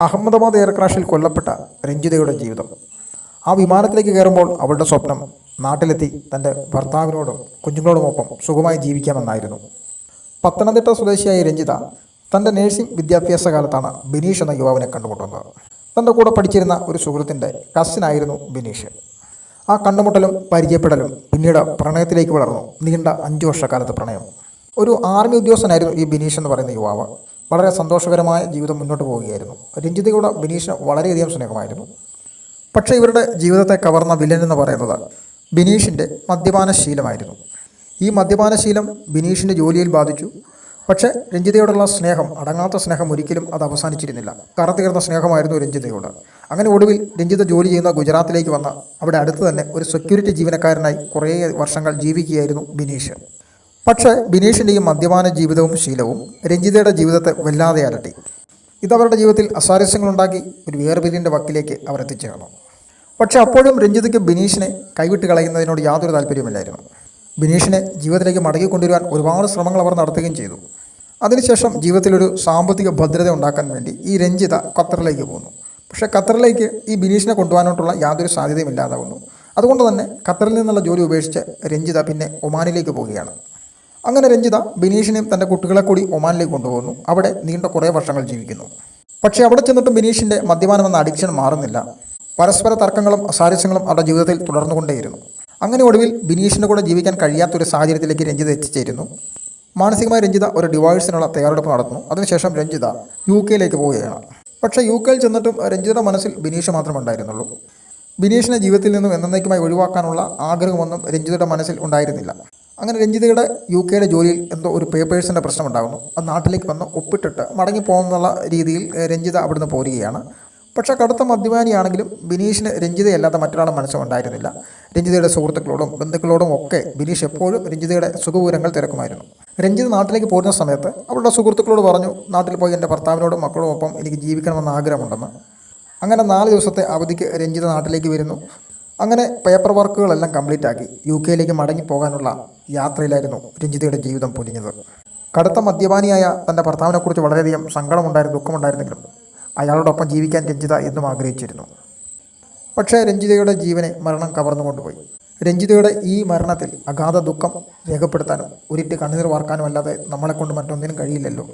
Ahmedabad air ക്രാഷിൽ കൊല്ലപ്പെട്ട രഞ്ജിതയുടെ ജീവിതം. ആ വിമാനത്തിലേക്ക് കയറുമ്പോൾ അവളുടെ സ്വപ്നം നാട്ടിലെത്തി തന്റെ ഭർത്താവിനോടും കുഞ്ഞുങ്ങളോടുമൊപ്പം സുഖമായി ജീവിക്കാമെന്നായിരുന്നു. പത്തനംതിട്ട സ്വദേശിയായ രഞ്ജിത തന്റെ നേഴ്സിംഗ് വിദ്യാഭ്യാസ കാലത്താണ് ബിനീഷ് എന്ന യുവാവിനെ കണ്ടുമുട്ടുന്നത്. തന്റെ കൂടെ പഠിച്ചിരുന്ന ഒരു സുഹൃത്തിന്റെ കസിനായിരുന്നു ബിനീഷ്. ആ കണ്ടുമുട്ടലും പരിചയപ്പെടലും പിന്നീട് പ്രണയത്തിലേക്ക് വളർന്നു. നീണ്ട അഞ്ചു വർഷക്കാലത്തെ പ്രണയം. ഒരു ആർമി ഉദ്യോഗസ്ഥനായിരുന്നു ഈ ബിനീഷ് എന്ന് പറയുന്ന യുവാവ്. വളരെ സന്തോഷകരമായ ജീവിതം മുന്നോട്ട് പോവുകയായിരുന്നു. രഞ്ജിതയോട് ബിനീഷിന് വളരെയധികം സ്നേഹമായിരുന്നു. പക്ഷേ ഇവരുടെ ജീവിതത്തെ കവർന്ന വില്ലൻ എന്ന് പറയുന്നത് ബിനീഷിന്റെ മദ്യപാന ശീലമായിരുന്നു. ഈ മദ്യപാന ശീലം ബിനീഷിന്റെ ജോലിയിൽ ബാധിച്ചു. പക്ഷേ രഞ്ജിതയോടുള്ള സ്നേഹം അടങ്ങാത്ത സ്നേഹം ഒരിക്കലും അത് അവസാനിച്ചിരുന്നില്ല. കറതീർന്ന സ്നേഹമായിരുന്നു രഞ്ജിതയോട്. അങ്ങനെ ഒടുവിൽ രഞ്ജിത ജോലി ചെയ്യുന്ന ഗുജറാത്തിലേക്ക് വന്ന അവിടെ അടുത്ത് തന്നെ ഒരു സെക്യൂരിറ്റി ജീവനക്കാരനായി കുറേ വർഷങ്ങൾ ജീവിക്കുകയായിരുന്നു ബിനീഷ്. പക്ഷേ ബിനീഷിന്റെ ഈ മദ്യപാന ജീവിതവും ശീലവും രഞ്ജിതയുടെ ജീവിതത്തെ വല്ലാതെ അലട്ടി. ഇതവരുടെ ജീവിതത്തിൽ അസ്വാരസ്യങ്ങളുണ്ടാക്കി ഒരു വേർപിരിന്റെ വക്കിലേക്ക് അവർ എത്തിച്ചേർന്നു. പക്ഷേ അപ്പോഴും രഞ്ജിതയ്ക്ക് ബിനീഷിനെ കൈവിട്ട് കളയുന്നതിനോട് യാതൊരു താല്പര്യമില്ലായിരുന്നു ബിനീഷിനെ ജീവിതത്തിലേക്ക് മടക്കി ഒരുപാട് ശ്രമങ്ങൾ അവർ നടത്തുകയും ചെയ്തു. അതിനുശേഷം ജീവിതത്തിലൊരു സാമ്പത്തിക ഭദ്രത ഉണ്ടാക്കാൻ വേണ്ടി ഈ രഞ്ജിത ഖത്തറിലേക്ക് പോകുന്നു പക്ഷേ ഖത്തറിലേക്ക് ഈ ബിനീഷിനെ കൊണ്ടുപോകാനായിട്ടുള്ള യാതൊരു സാധ്യതയും ഇല്ലാതാവുന്നു അതുകൊണ്ട് തന്നെ ഖത്തറിൽ നിന്നുള്ള ജോലി ഉപേക്ഷിച്ച് രഞ്ജിത പിന്നെ ഒമാനിലേക്ക് പോവുകയാണ്. അങ്ങനെ രഞ്ജിത ബിനീഷിനെയും തന്റെ കുട്ടികളെ കൂടി ഒമാനിലേക്ക് കൊണ്ടുപോകുന്നു. അവിടെ നീണ്ട കുറേ വർഷങ്ങൾ ജീവിക്കുന്നു. പക്ഷേ അവിടെ ചെന്നിട്ടും ബിനീഷിന്റെ മദ്യപാനം എന്ന അഡിക്ഷൻ മാറുന്നില്ല. പരസ്പര തർക്കങ്ങളും അസാരസ്യങ്ങളും അവരുടെ ജീവിതത്തിൽ തുടർന്നുകൊണ്ടേയിരുന്നു. അങ്ങനെ ഒടുവിൽ ബിനീഷിന്റെ കൂടെ ജീവിക്കാൻ കഴിയാത്ത ഒരു സാഹചര്യത്തിലേക്ക് രഞ്ജിത എത്തിച്ചേരുന്നു. മാനസികമായി രഞ്ജിത ഒരു ഡിവോഴ്സിനുള്ള തയ്യാറെടുപ്പ് നടത്തുന്നു. അതിനുശേഷം രഞ്ജിത യു കെയിലേക്ക് പോവുകയാണ്. പക്ഷേ യു കെയിൽ ചെന്നിട്ടും രഞ്ജിതയുടെ മനസ്സിൽ ബിനീഷ് മാത്രമേ ഉണ്ടായിരുന്നുള്ളൂ. ബിനീഷിനെ ജീവിതത്തിൽ നിന്നും എന്നേക്കുമായി ഒഴിവാക്കാനുള്ള ആഗ്രഹമൊന്നും രഞ്ജിതയുടെ മനസ്സിൽ ഉണ്ടായിരുന്നില്ല. അങ്ങനെ രഞ്ജിതയുടെ യു കെയിലെ ജോലിയിൽ എന്തോ ഒരു പേപ്പേഴ്സിന്റെ പ്രശ്നമുണ്ടാകുന്നു. അത് നാട്ടിലേക്ക് വന്ന് ഒപ്പിട്ടിട്ട് മടങ്ങി പോകുന്നുള്ള രീതിയിൽ രഞ്ജിത അവിടുന്ന് പോരുകയാണ്. പക്ഷേ കടുത്ത മദ്യപാനിയാണെങ്കിലും ബിനീഷിന് രഞ്ജിതയല്ലാതെ മറ്റൊരാളും മനസ്സുണ്ടായിരുന്നില്ല രഞ്ജിതയുടെ സുഹൃത്തുക്കളോടും ബന്ധുക്കളോടും ഒക്കെ ബിനീഷ് എപ്പോഴും രഞ്ജിതയുടെ സുഖപൂരങ്ങൾ തിരക്കുമായിരുന്നു. രഞ്ജിത നാട്ടിലേക്ക് പോരുന്ന സമയത്ത് അവളുടെ സുഹൃത്തുക്കളോട് പറഞ്ഞു നാട്ടിൽ പോയി എന്റെ ഭർത്താവിനോടും മക്കളോടൊപ്പം എനിക്ക് ജീവിക്കണമെന്ന് ആഗ്രഹമുണ്ടെന്ന്. അങ്ങനെ നാല് ദിവസത്തെ അവധിക്ക് രഞ്ജിത നാട്ടിലേക്ക് വരുന്നു. അങ്ങനെ പേപ്പർ വർക്കുകളെല്ലാം കംപ്ലീറ്റ് ആക്കി യു കെയിലേക്ക് മടങ്ങി പോകാനുള്ള യാത്രയിലായിരുന്നു രഞ്ജിതയുടെ ജീവിതം പൊലിഞ്ഞത്. കടുത്ത മദ്യപാനിയായ തന്റെ ഭർത്താവിനെക്കുറിച്ച് വളരെയധികം സങ്കടമുണ്ടായിരുന്നു ദുഃഖമുണ്ടായിരുന്നെങ്കിലും അയാളോടൊപ്പം ജീവിക്കാൻ രഞ്ജിത എന്നും ആഗ്രഹിച്ചിരുന്നു. പക്ഷേ രഞ്ജിതയുടെ ജീവനെ മരണം കവർന്നു കൊണ്ടുപോയി രഞ്ജിതയുടെ ഈ മരണത്തിൽ അഗാധ ദുഃഖം രേഖപ്പെടുത്താനും ഒരിറ്റ് കണ്ണീർ വാർക്കാനും അല്ലാതെ നമ്മളെക്കൊണ്ട് മറ്റൊന്നിനും കഴിയില്ലല്ലോ.